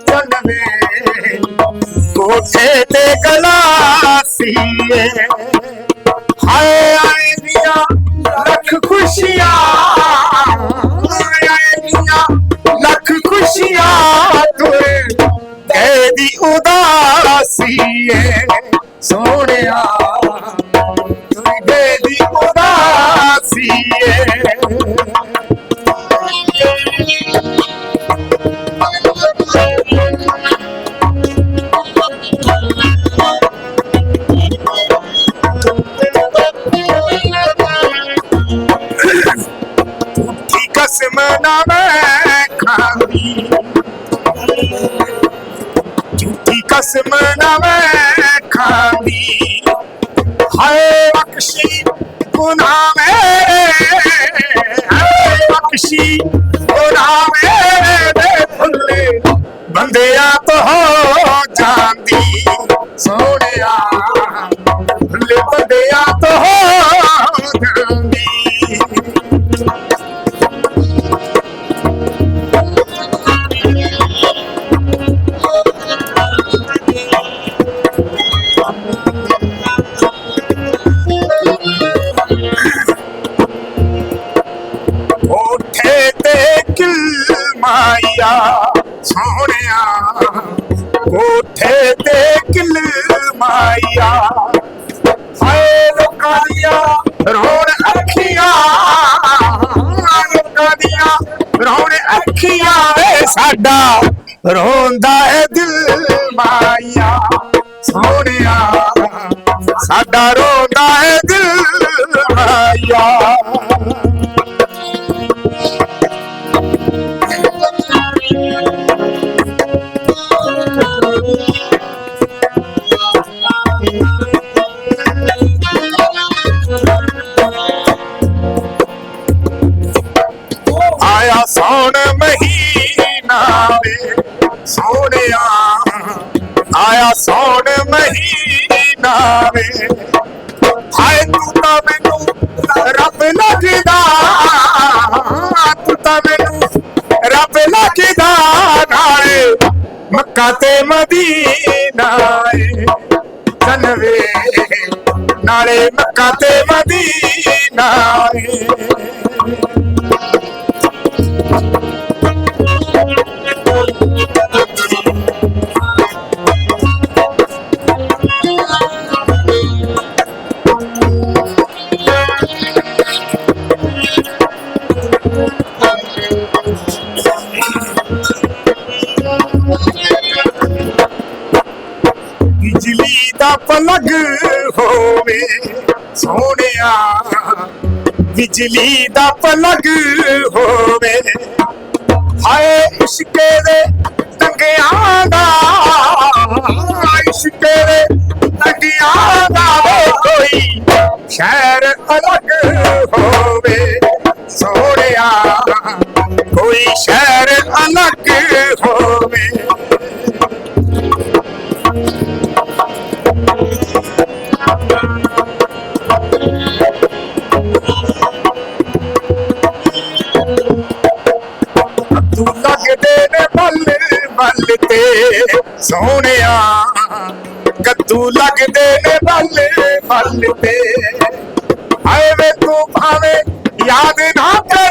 ਜਨਮੇ ਕੋਠੇ ਤੇ ਗਲਾਸੀਏ ਹਾਏ ਆਏ ਦੀਆਂ ਲੱਖ ਖੁਸ਼ੀਆਂ ਹਾਏ ਆਏ ਦੀਆਂ ਲੱਖ ਖੁਸ਼ੀਆਂ ਤੋਏ ਕਹਿਦੀ ਉਦਾਸੀਏ ਸੋਹਣਿਆ ਨਾ ਮੈਂ ਖਾਂਦੀ ਝੂਠੀ ਕਸਮ ਨਾ ਮੈਂ ਖਾਂਦੀ ਹਾਏ ਬਖਸ਼ੀ, ਗੁਨਾਹ ਮੇਰੇ। ਹਾਏ ਬਖਸ਼ੀ, ਗੁਨਾਹ ਮੇਰੇ ਦੇ ਭੁੱਲੇ ਬੰਦਿਆਂ ਤੋਂ ਹੋ ਜਾਂਦੀ, ਸੋਹਣਿਆ ਕੋਠੇ ਤੇ ਕਿਲ ਕਿਲਮਾਇਆ ਸੋਹਣਿਆ। ਕੋਠੇ ਤੇ ਕਿਲਮਾਇਆ ਹਾਏ ਲੋਕਾਂ ਦੀਆਂ ਰੋਣ ਅੱਖੀਆਂ। ਲੋਕਾਂ ਦੀਆਂ ਰੋਣ ਅੱਖੀਆਂ ਵੇ ਸਾਡਾ। ਰੋਂਦਾ ਏ ਦਿਲ ਮਾਇਆ। ਸੋਹਣਿਆ, ਸਾਡਾ ਰੋ ਆਇਆ ਸੌਣ ਮਹੀਨਾ ਵੇ। ਸੋਹਣਿਆ, ਆਇਆ ਸੌਣ ਮਹੀਨਾ ਵੇ। ਹਾਏ, ਤੂੰ ਤਾਂ ਮੈਨੂੰ ਰੱਬ ਲੱਗਦਾ ਤੂੰ ਤਾਂ ਮੈਨੂੰ ਰੱਬ ਲੱਗਦਾ ਨਾਲੇ। ਮੱਕਾ ਤੇ ਮਦੀਨਾ ਏ। ਜਨਵੇ ਨਾਲੇ ਮੱਕਾ ਤੇ ਮਦੀਨਾ ਏ। ਬਿਜਲੀ ਦਾ ਪਲਗ ਹੋਵੇ, ਸੋਹਣਿਆ। ਬਿਜਲੀ ਦਾ ਪਲਗ ਹੋਵੇ। ਹਾਏ, ਇਸ਼ਕੇ ਦੇ ਟੰਗਿਆਂ ਦਾ। ਇਸ਼ਕੇ ਦੇ ਟੰਗਿਆਂ ਦਾ ਕੋਈ ਸ਼ਹਿਰ ਅਲੱਗ ਹੋਵੇ, ਸੋਹਣਿਆ। ਕੋਈ ਸ਼ਹਿਰ ਅਲੱਗ ਹੋਵੇ। ਤੂੰ ਲੱਗਦੇ ਨੇ ਬੱਲੇ ਬੱਲ ਤੇ ਸੋਹਣਿਆ। ਕੱਦੂ ਲੱਗਦੇ ਨੇ ਬੱਲੇ ਬੱਲ ਤੇ। ਹਾਏ ਵੇ ਤੂੰ ਭਾਵੇਂ ਯਾਦ ਨਾ ਕਰੇ।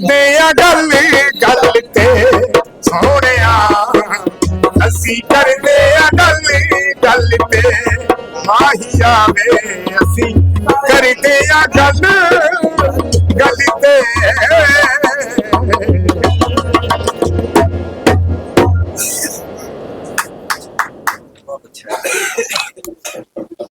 ਕਰਦੇ ਆ ਗੱਲ ਗੱਲ ਤੇ ਸੋਹਣਿਆ। ਅਸੀਂ ਕਰਦੇ ਆ ਗੱਲ ਗੱਲ ਤੇ ਮਾਹੀਆ ਵੇ ਅਸੀਂ ਕਰਦੇ ਆ ਗੱਲ